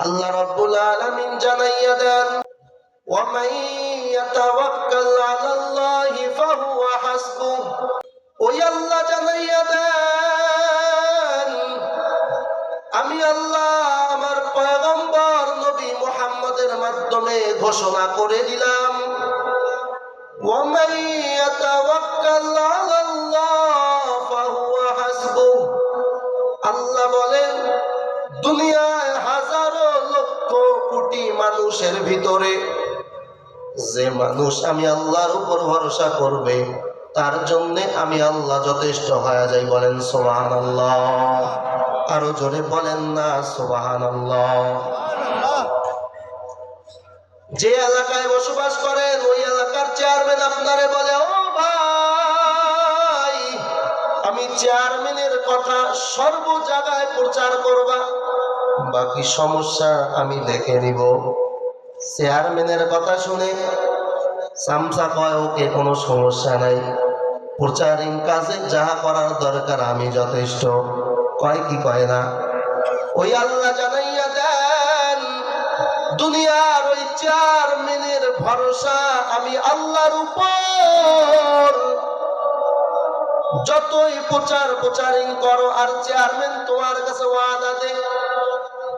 আল্লাহ রাব্বুল আলামিন জানাইয়া দেন ইয়াতাওয়াক্কাল আলাল্লাহি ফাহুয়া ওই আল্লাহ জানাইয়া দেন, আমি আল্লাহ আমার পয়গম্বর নবী মুহাম্মদের মাধ্যমে ঘোষণা করে দিলাম ওয়া ইয়াতাওয়াক্কাল যে মানুষ আমি আল্লাহর উপর ভরসা করবে, তার জন্য আমি আল্লাহ যথেষ্ট হয়ে যাই বলেন সোহান আল্লাহ আরও জোরে বলেন না সোহান আল্লাহ যে এলাকায় বসবাস করেন, ওই এলাকার চেয়ারম্যান আপনারে বলে, ও ভাই, আমি চেয়ারম্যানের কথা সর্ব জায়গায় প্রচার করবা, বাকি সমস্যা আমি দেখে নিব। চেয়ারম্যানের কথা শুনে সামসা কয়, ওকে কোনো সমস্যা নাই। প্রচারিং কাজে যাহা করার দরকার আমি যথেষ্ট। কয় কি কয় না। ওই আল্লাহ জানাইয়া দেন, দুনিয়ার ওই চেয়ারম্যানের ভরসা আমি আল্লাহর উপর। যতই প্রচার প্রচারিং করো, আর চেয়ারম্যান তোমার কাছে ওয়াদা দেয়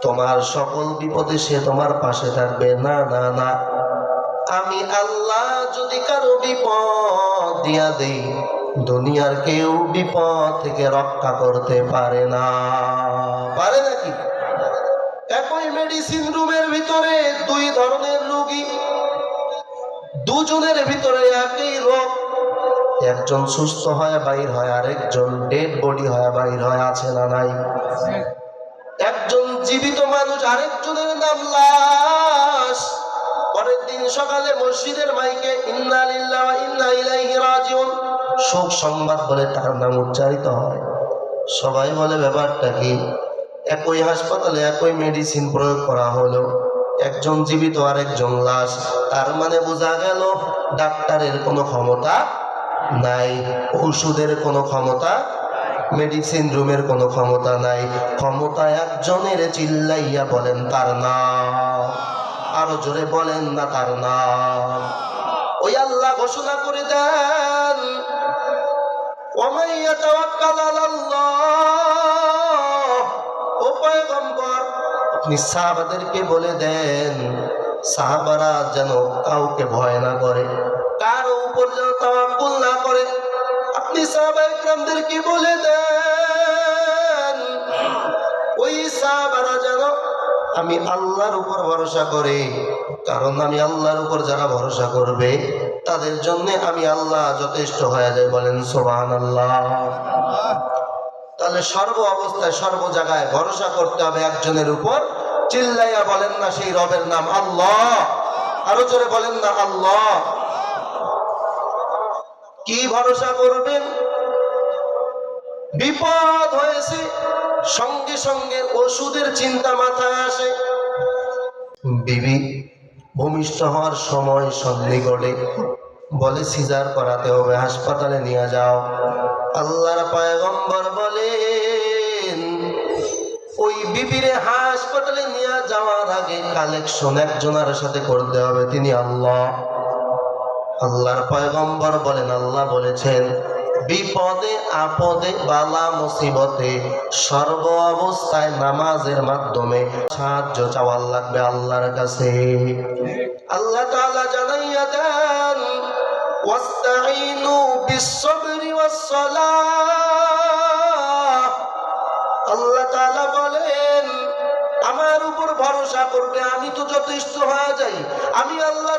তোমার সকল বিপদে সে তোমার পাশে থাকবে। না না না। আমি আল্লাহ যদি কারও বিপদ দিয়া দেই, দুনিয়ার কেউ বিপদ থেকে রক্ষা করতে পারে না। পারে নাকি? একই মেডিসিন রুমের ভিতরে দুই ধরনের রোগী, দুজনের ভিতরে একই রোগ। একজন সুস্থ হয়, বাইর হয়, আরেকজন ডেড বডি হয়, বাইর হয়, আছে না নাই? একজন জীবিত মানুষ আরেকজনের নাম লাশ। পরের দিন সকালে মসজিদের মাইকে ইন্না লিল্লাহ ইন্না ইলাইহি রাজিউন। শোক সংবাদ বলে তার নাম উচ্চারিত হয়। সবাই বলে ব্যাপারটা কি? একই হাসপাতালে একই মেডিসিন প্রয়োগ করা হলো। একজন জীবিত আর একজন লাশ। তার মানে বোঝা গেল ডাক্তারের কোনো ক্ষমতা নাই, ওষুধের কোনো ক্ষমতা মেডিসিন রুমের কোনো ক্ষমতা নাই। ক্ষমতা একজনের চিল্লাইয়া বলেন, তার না আরও জোরে বলেন, না, তার না ওই আল্লাহ ঘোষণা করে দেন ওমাইয়া তাওয়াক্কাল আলাল্লাহ। ও পয়গম্বর, আপনি সাহাবাদেরকে বলে দেন, সাহাবারা যেন কাউকে ভয় না করে, কার উপর যেন তাওয়াক্কুল না করে। আপনি সাহাবা ইকরামদেরকে বলে দেন? ওই সাহাবারা যেন আমি আল্লাহর উপর ভরসা করে, কারণ আমি আল্লাহর উপর যারা ভরসা করবে, তাদের জন্য আমি আল্লাহ যথেষ্ট হয়ে যায় বলেন সোহান আল্লাহ তাহলে সর্ব অবস্থায়, সর্ব জায়গায় ভরসা করতে হবে একজনের উপর। চিল্লাইয়া বলেন না সেই রবের নাম আল্লাহ। আরও জোরে বলেন না আল্লাহ। কি ভরসা করবেন? বিপদ হয়েছে, সঙ্গে সঙ্গে ওষুধের চিন্তা মাথায় আসে। বিবি, ভূমিষ্ঠ হওয়ার সময় সন্নিগড়ে বলে, সিজার করাতে হবে, হাসপাতালে নিয়ে যাও। আল্লাহর পায়গম্বর বলেন, ওই বিবিরে হাসপাতালে নিয়ে যাওয়ার আগে কালেকশন একজনের সাথে করতে হবে, তিনি আল্লাহ। আল্লাহর পয়গম্বর বলেন, আল্লাহ বলেছেন, বিপদে, আপদে, বালা, মুসিবতে, সর্ব অবস্থায় নামাজের মাধ্যমে সাহায্য চাওয়ার লাগবে আল্লাহর কাছে। আল্লাহ তাআলা জানাইয়া দেন আল্লাহ তাআলা বলেন, আমার উপর ভরসা করবে, আমি তো যথেষ্ট হয়ে যাই। আমি আল্লাহ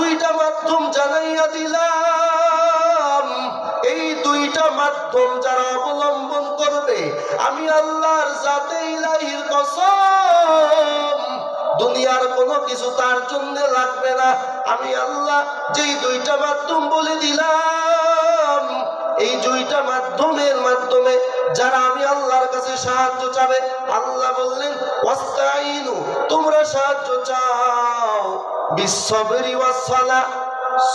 দুইটা মাধ্যম জানাইয়া দিলাম। এই দুইটা মাধ্যম যারা অবলম্বন করবে, আমি আল্লাহর জাতে ইলাহির কসম, দুনিয়ার কোনো কিছু তার জন্য লাগবে না। আমি আল্লাহ যেই দুইটা মাধ্যম বলে দিলাম, এই দুইটা মাধ্যমের মাধ্যমে যারা আমি আল্লাহর কাছে সাহায্য চাবে, আল্লাহ বললেন তোমরা সাহায্য চাও। বিশ্ববেরি ওয়াসালা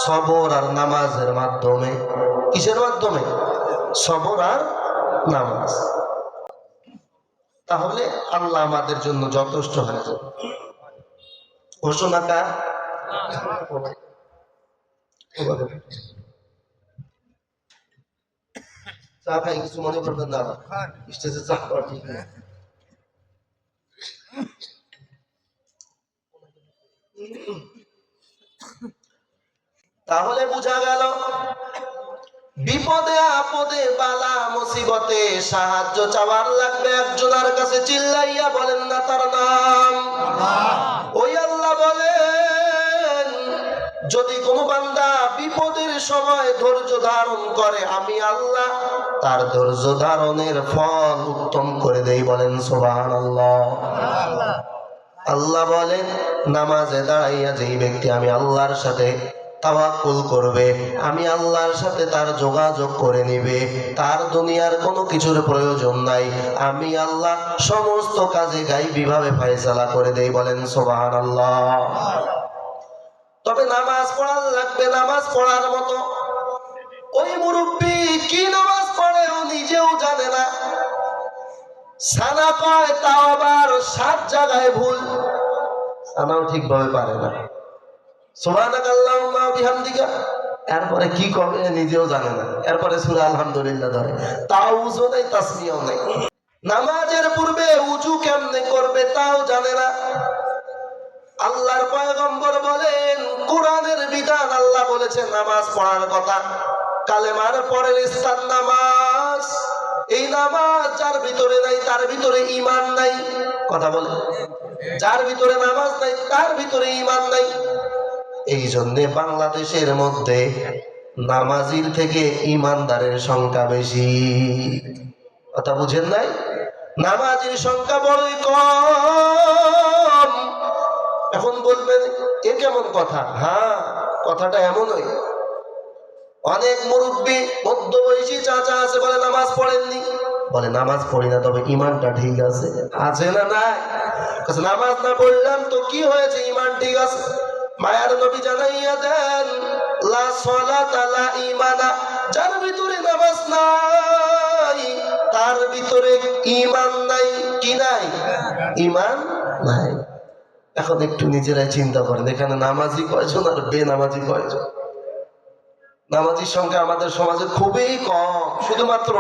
সবর আর নামাজের মাধ্যমে। কিসের মাধ্যমে? সবর আর নামাজ। তাহলে আল্লাহ আমাদের জন্য যথেষ্ট হয়ে যাবে ঘোষণা কার চা খাই, কিছু মনে করবেন না। স্টেজে চা ঠিক না। তাহলে বোঝা গেল বিপদে আপদে বালা মুসিবতে সাহায্য চাওয়ার লাগবে একজনের কাছে। চিল্লাইয়া বলেন না তার নাম। ওই আল্লাহ বলেন যদি কোনো বান্দা বিপদের সময় ধৈর্য ধারণ করে আমি আল্লাহ তার ধৈর্য ধারণের ফল উত্তম করে দেই। বলেন সোবাহান আল্লাহ। আল্লাহ বলেন নামাজে দাঁড়াইয়া যেই ব্যক্তি আমি আল্লাহর সাথে তাওয়াক্কুল করবে, আমি আল্লাহর সাথে তার যোগাযোগ করে নিবে, তার দুনিয়ার কোনো কিছুর প্রয়োজন নাই, আমি আল্লাহ সমস্ত কাজে গাইবীভাবে ফয়সালা করে দেই বলেন সুবহানাল্লাহ। তবে নামাজ পড়ার লাগবে, নামাজ পড়ার মতো। ওই মুরব্বী কি নামাজ পড়ে ও নিজেও জানে না। সানা কয়, তাও আবার সাত জায়গায় ভুল। সানাও ঠিকভাবে পারে না। এরপরে কি করবে নিজেও জানে না। এরপরে সূরা আলহামদুলিল্লাহ ধরে। তাও উজু নামাজের পূর্বে উজু কেমনে করবে তাও জানে না। আল্লাহর পয়গম্বর বলেন, কোরআনের বিধান আল্লাহ বলেছেন নামাজ পড়ার কথা। কালেমার পরের স্থান নামাজ। এই নামাজ যার ভিতরে নাই, তার ভিতরে ইমান নাই। কথা বলে যার ভিতরে নামাজ নাই, তার ভিতরে ইমান নাই। এই জন্যে বাংলাদেশের মধ্যে নামাজির থেকে ইমানদারের সংখ্যা বেশি। কথা বুঝেন নাই? নামাজির সংখ্যা বড়ই কম। এখন বলবেন, এ কেমন কথা? হ্যাঁ কথাটা এমনই। অনেক মুরব্বী মধ্যবয়সী চাচা আছে বলে নামাজ পড়েননি। বলে, নামাজ পড়ি না, তবে ইমানটা ঠিক আছে। আছে না নাই? নামাজ না পড়লাম তো কি হয়েছে? ইমান ঠিক আছে? মায়ার নবী জানাইয়া দেন, লা সালাতা, লা ইমানা যার ভিতরে নামাজ নাই, তার ভিতরে ইমান নাই। কি নাই? ইমান নাই। এখন একটু নিজেরাই চিন্তা করেন, এখানে নামাজি কয়জন আর বে বেনামাজি কয়জন? নামাজির সংখ্যা আমাদের সমাজে খুবই কম। শুধুমাত্র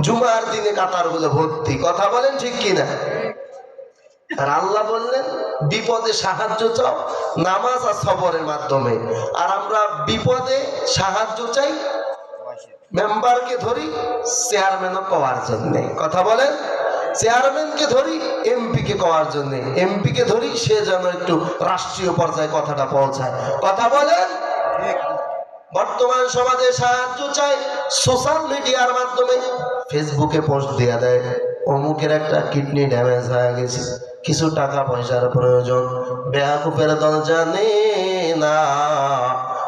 জুমার দিনে কাতারগুলো ভর্তি। কথা বলেন ঠিক কিনা? আর আল্লাহ বললেন, বিপদে সাহায্য চাও, নামাজ আর সবরের মাধ্যমে। আর আমরা বিপদে সাহায্য চাই, মেম্বারকে ধরি, চেয়ারম্যানও পাওয়ার জন্য। কথা বলেন, চেয়ারম্যানকে ধরি এমপি কে কওয়ার জন্য। এমপি কে ধরি, সে যেন একটু রাষ্ট্রীয় পর্যায়ে কথাটা পৌঁছায়। কথা বলেন বর্তমান সমাজে সাহায্য চাই সোশ্যাল মিডিয়ার মাধ্যমে। ফেসবুকে পোস্ট দেয়া দেয়, অমুকের একটা কিডনি ড্যামেজ হয়ে গেছে, কিছু টাকা পয়সার প্রয়োজন বেয়াকুপের দল জানে না।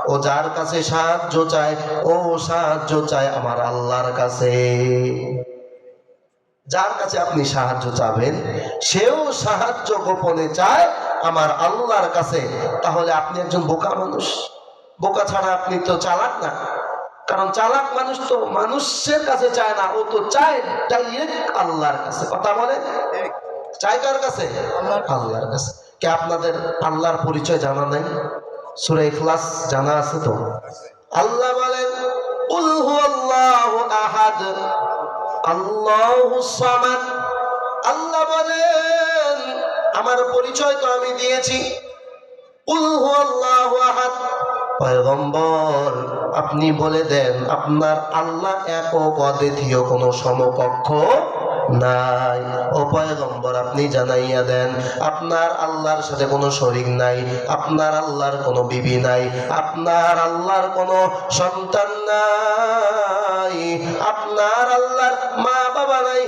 ও যার কাছে সাহায্য চায়, ও সাহায্য চায় আমার আল্লাহর কাছে। যার কাছে আপনি সাহায্য চাবেন, সেও সাহায্য গোপনে চায় আমার আল্লাহর কাছে। তাহলে আপনি একজন বোকা মানুষ। বোকা ছাড়া আপনি তো চালাক না। কারণ চালাক মানুষ তো মানুষের কাছে চায় না, ও তো চায় ডাইরেক্ট আল্লাহর কাছে। কথা বলে চায় কার কাছে? আল্লাহর কাছে। কে আপনাদের আল্লাহর পরিচয় জানা নাই? সুরে ইখলাস জানা আছে তো? আল্লাহ বলেন উল হুয়াল্লাহু আহাদ, আল্লাহু সামাদ। আল্লাহ বলেন, আমার পরিচয় তো আমি দিয়েছি। উল হুয়াল্লাহু আহাদ। পয়গম্বর, আপনি বলে দেন, আপনার আল্লাহ এক একক অদ্বিতীয় কোনো সমকক্ষ নাই। ও পয়গম্বর, আপনি জানাইয়া দেন, আপনার আল্লাহর সাথে কোনো শরীক নাই, আপনার আল্লাহর কোনো বিবি নাই, আপনার আল্লাহর কোনো সন্তান নাই, আপনার আল্লাহর মা নাই।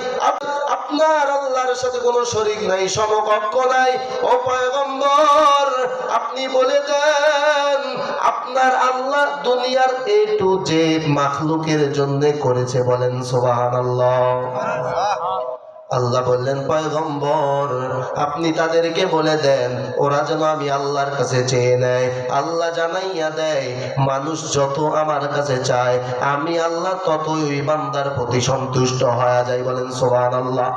আপনার আল্লাহর সাথে কোনো শরিক নাই, সমকক্ষ নাই। ও পয়গম্বর, আপনি বলে দেন, আপনার আল্লাহ দুনিয়ার এ টু জেড মাখলুকের জন্য করেছে বলেন সোবাহ আল্লাহ আল্লাহ বললেন, পয়গম্বর, আপনি তাদেরকে বলে দেন, ওরা যেন আমি আল্লাহর কাছে চেয়ে নেয়, আল্লাহ জানাইয়া দেয়, মানুষ যত আমার কাছে চায়, আমি আল্লাহ ততই বান্দার প্রতি সন্তুষ্ট হয়ে যাই। বলেন সোহান আল্লাহ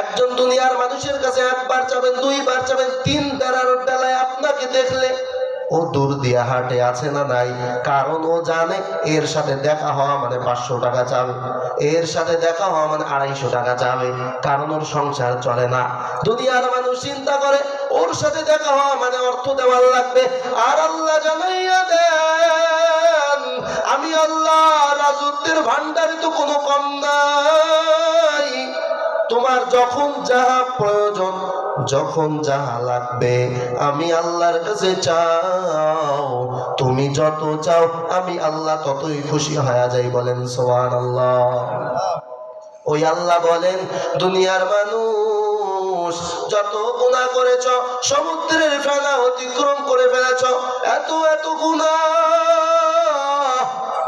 একজন দুনিয়ার মানুষের কাছে একবার চাবেন দুইবার চাবেন তিন বেড়ার বেলায় আপনাকে দেখলে ও দূর দিয়া হাটে আছে না নাই? কারণ ও জানে এর সাথে দেখা হওয়া মানে পাঁচশো টাকা চাবে এর সাথে দেখা হওয়া মানে আড়াইশো টাকা চাবে কারণ ওর সংসার চলে না। দুনিয়ার মানুষ চিন্তা করে, ওর সাথে দেখা হওয়া মানে অর্থ দেওয়ার লাগবে। আর আল্লাহ জানাইয়া দেন, আমি আল্লাহ রাজত্বের ভান্ডারে তো কোনো কম নাই। তোমার যখন যাহা প্রয়োজন, যখন যাহা লাগবে, আমি আল্লাহর কাছে চাও। তুমি যত চাও, আমি আল্লাহ ততই খুশি হয়ে যাই বলেন সোহান আল্লাহ ওই আল্লাহ বলেন, দুনিয়ার মানুষ, যত গুণা করেছ, সমুদ্রের ফেলা অতিক্রম করে ফেলেছ, এত এত গুণা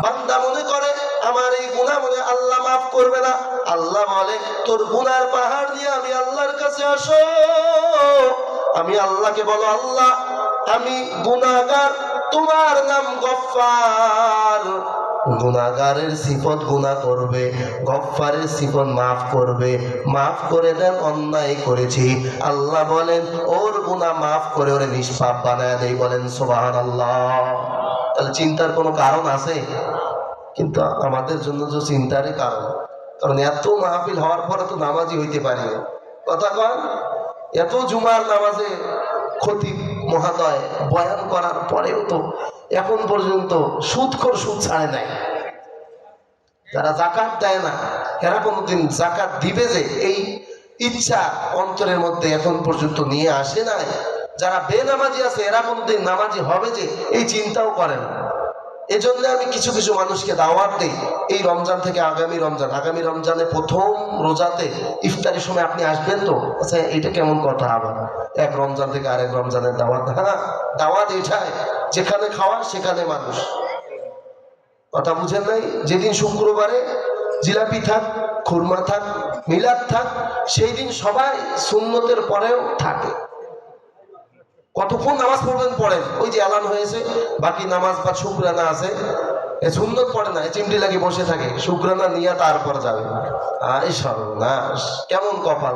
বান্দা মনে করে আমার এই গুণা মনে আল্লাহ মাফ করবে না। আল্লাহ বলে, তোর গুনার পাহাড় দিয়ে আমি আল্লাহর কাছে আসো। আমি আল্লাহকে বলো, আল্লাহ, আমি গুনাগার তোমার নাম গফার গুনাগারের সিফত গুনাহ করবে, গফফারের সিফত মাফ করবে। মাফ করে দেন, অন্যায় করেছি। আল্লাহ বলেন, ওর গুনাহ মাফ করে ওরে নিষ্পাপ বানায় দেই। বলেন আল্লাহ তাহলে চিন্তার কোনো কারণ আছে? কিন্তু আমাদের জন্য যে চিন্তারই কারণ কারণ এত মাহফিল হওয়ার পরে তো নামাজি হইতে পারি না। কথা কন, এত জুমার নামাজে ক্ষতি মহাদয় বয়ান করার পরেও তো এখন পর্যন্ত সুদখোর সুদ ছাড়ে নাই। যারা জাকাত দেয় না, এরা কোনোদিন জাকাত দিবে যে এই ইচ্ছা অন্তরের মধ্যে এখন পর্যন্ত নিয়ে আসে নাই। যারা বেনামাজি আছে, এরা কোনোদিন নামাজি হবে যে, এই চিন্তাও করে না। এজন্য আমি কিছু কিছু মানুষকে দাওয়াত দিই। এই রমজান থেকে আগামী রমজান। আগামী রমজানে প্রথম রোজাতে ইফতারির সময় আপনি আসবেন তো? আচ্ছা এটা কেমন কথা আবার? এক রমজান থেকে আরেক রমজানের দাওয়াত। হ্যাঁ দাওয়াত এটাই, যেখানে খাওয়া সেখানে মানুষ। কথা বুঝেন নাই? যেদিন শুক্রবারে জিলাপি থাক, খুরমা থাক, মিলাদ থাক, সেই দিন সবাই সুন্নতের পরেও থাকে। কতক্ষণ নামাজ পড়বেন পড়েন? ওই যে এলান হয়েছে বাকি নামাজ বা শুক্রানা আছে। এ সুন্দর পড়ে না চিমটি লাগে বসে থাকে। শুক্রানা নিয়ে তারপর যাবে। আই সর্বনাশ কেমন কপাল